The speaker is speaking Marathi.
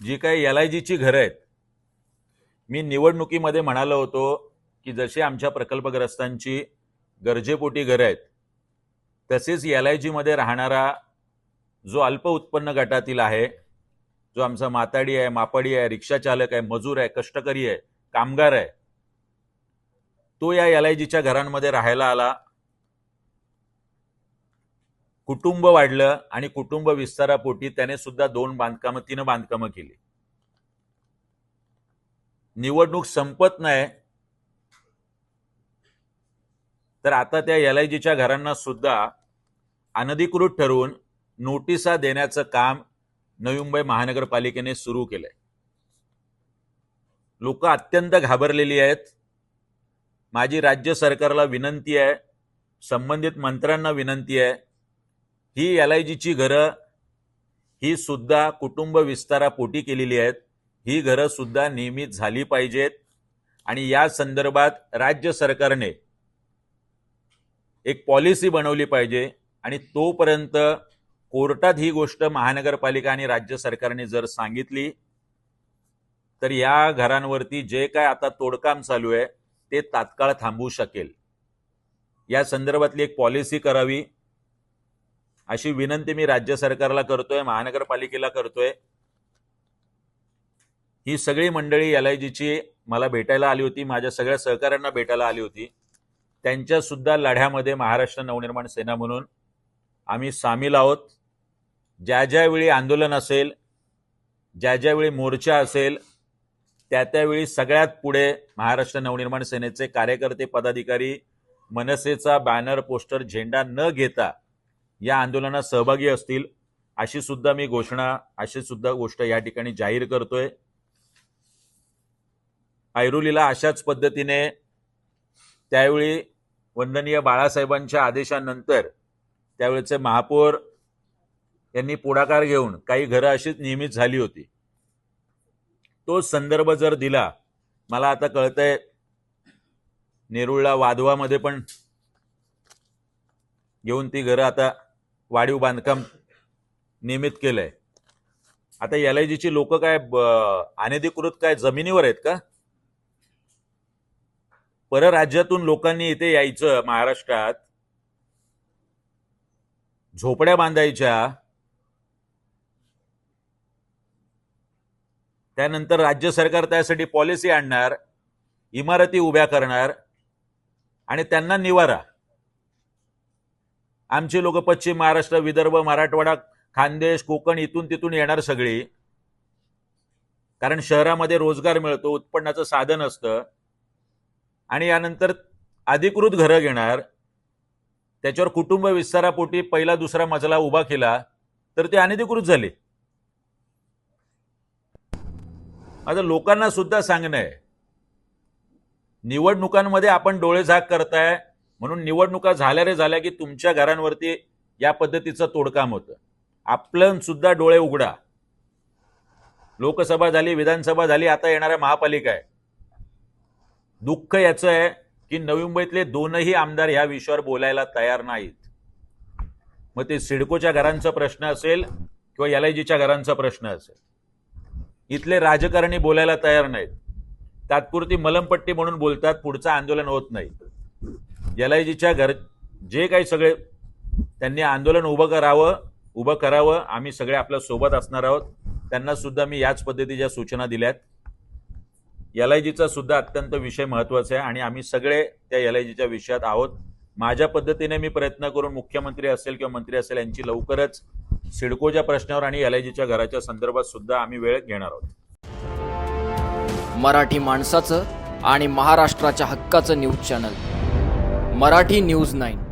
जी काही एल आय जीची घरं आहेत. मी निवडणुकीमध्ये म्हणालो होतो की जशी आमच्या प्रकल्पग्रस्तांची गरजेपोटी घरं आहेत तसेच एल आय जीमध्ये राहणारा जो अल्प उत्पन्न गटातील आहे जो आमचा माताडी आहे मापाडी आहे रिक्षा चालक आहे मजूर आहे कष्टकरी आहे कामगार आहे तो या एल आय जीच्या घरांमध्ये राहायला आला. कुटुंब वाढलं आणि कुटुंब विस्तारापोटी त्याने सुद्धा दोन बांधकामं तीन बांधकामं केली. निवडणूक संपत नाही. तर आता त्या एल आय जीच्या घरांना सुद्धा अनधिकृत ठरवून नोटिसा देण्याचं काम नवी मुंबई महानगरपालिकेने सुरू केलंय. लोक अत्यंत घाबरलेली आहेत. माझी राज्य सरकारला विनंती आहे संबंधित मंत्र्यांना विनंती आहे ही एल आय जीची घरं ही सुद्धा कुटुंब विस्तारापोटी केलेली आहेत. ही घरं सुद्धा नियमित झाली पाहिजेत. आणि या संदर्भात राज्य सरकारने एक पॉलिसी बनवली पाहिजे आणि तोपर्यंत कोर्टात ही गोष्ट महानगरपालिका आणि राज्य सरकारने जर सांगितली तर या घरांवरती जे काय आता तोडकाम चालू आहे ते तात्काळ थांबवू शकेल. या संदर्भातली एक पॉलिसी करावी. अशी विनंती मी राज्य सरकारला करतोय महानगरपालिकेला करतोय. ही सगळी मंडळी एल आय जीची मला भेटायला आली होती माझ्या सगळ्या सहकाऱ्यांना भेटायला आली होती. त्यांच्या सुद्धा लढ्यामध्ये महाराष्ट्र नवनिर्माण सेना म्हणून आम्ही सामील आहोत. ज्या ज्यावेळी आंदोलन असेल ज्या ज्यावेळी मोर्चा असेल त्या त्यावेळी सगळ्यात पुढे महाराष्ट्र नवनिर्माण सेनेचे कार्यकर्ते पदाधिकारी मनसेचा बॅनर पोस्टर झेंडा न घेता या आंदोलनात सहभागी असतील अशी सुद्धा मी घोषणा अशी सुद्धा गोष्ट या ठिकाणी जाहीर करतोय. ऐरोलीला अशाच पद्धतीने त्यावेळी वंदनीय बाळासाहेबांच्या आदेशानंतर त्यावेळेचे महापौर यांनी पुढाकार घेऊन काही घरं अशीच नियमित झाली होती. तो संदर्भ जर दिला मला आता कळतंय नेरुळला वाधवामध्ये पण घेऊन ती घरं आता वाढीव बांधकाम नियमित केलंय. आता एल आय जीची लोक काय अनधिकृत काय जमिनीवर आहेत का? परराज्यातून लोकांनी इथे यायचं महाराष्ट्रात झोपड्या बांधायच्या त्यानंतर राज्य सरकार त्यासाठी पॉलिसी आणणार इमारती उभ्या करणार आणि त्यांना निवारा. आमचे लोक पश्चिम महाराष्ट्र विदर्भ मराठवाडा खानदेश कोकण इथून तिथून येणार सगळी. कारण शहरामध्ये रोजगार मिळतो उत्पन्नाचं साधन असतं. आणि यानंतर अधिकृत घरं घेणार. त्याच्यावर कुटुंब विस्तारापोटी पहिला दुसरा मजला उभा केला तर ते अनधिकृत झाले. आता लोकांना सुद्धा सांगणं आहे. निवडणुकांमध्ये आपण डोळेझाक करताय म्हणून निवडणुका झाल्या रे झाल्या की तुमच्या घरांवरती या पद्धतीचं तोडकाम होतं. आपलं सुद्धा डोळे उघडा. लोकसभा झाली विधानसभा झाली आता येणाऱ्या महापालिका आहे. दुःख याचं आहे की नवी मुंबईतले दोनही आमदार ह्या विषयावर बोलायला तयार नाहीत. मग ते सिडकोच्या घरांचा प्रश्न असेल किंवा एल आय जीच्या घरांचा प्रश्न असेल. इथले राजकारणी बोलायला तयार नाहीत. तात्पुरती मलमपट्टी म्हणून बोलतात पुढचं आंदोलन होत नाही. एल घर जे काही सगळे त्यांनी आंदोलन उभं करावं उभं करावं आम्ही सगळे आपल्यासोबत असणार आहोत त्यांना सुद्धा मी याच पद्धतीच्या सूचना दिल्यात. एल आय जीचा सुद्धा अत्यंत विषय महत्त्वाचा आहे आणि आम्ही सगळे त्या एल आय जीच्या विषयात आहोत. माझ्या पद्धतीने मी प्रयत्न करून मुख्यमंत्री असेल किंवा मंत्री असेल यांची लवकरच सिडकोच्या प्रश्नावर आणि एल आय जीच्या घराच्या संदर्भात सुद्धा आम्ही वेळ घेणार आहोत. मराठी माणसाचं आणि महाराष्ट्राच्या हक्काचं news channel. Marathi news nine.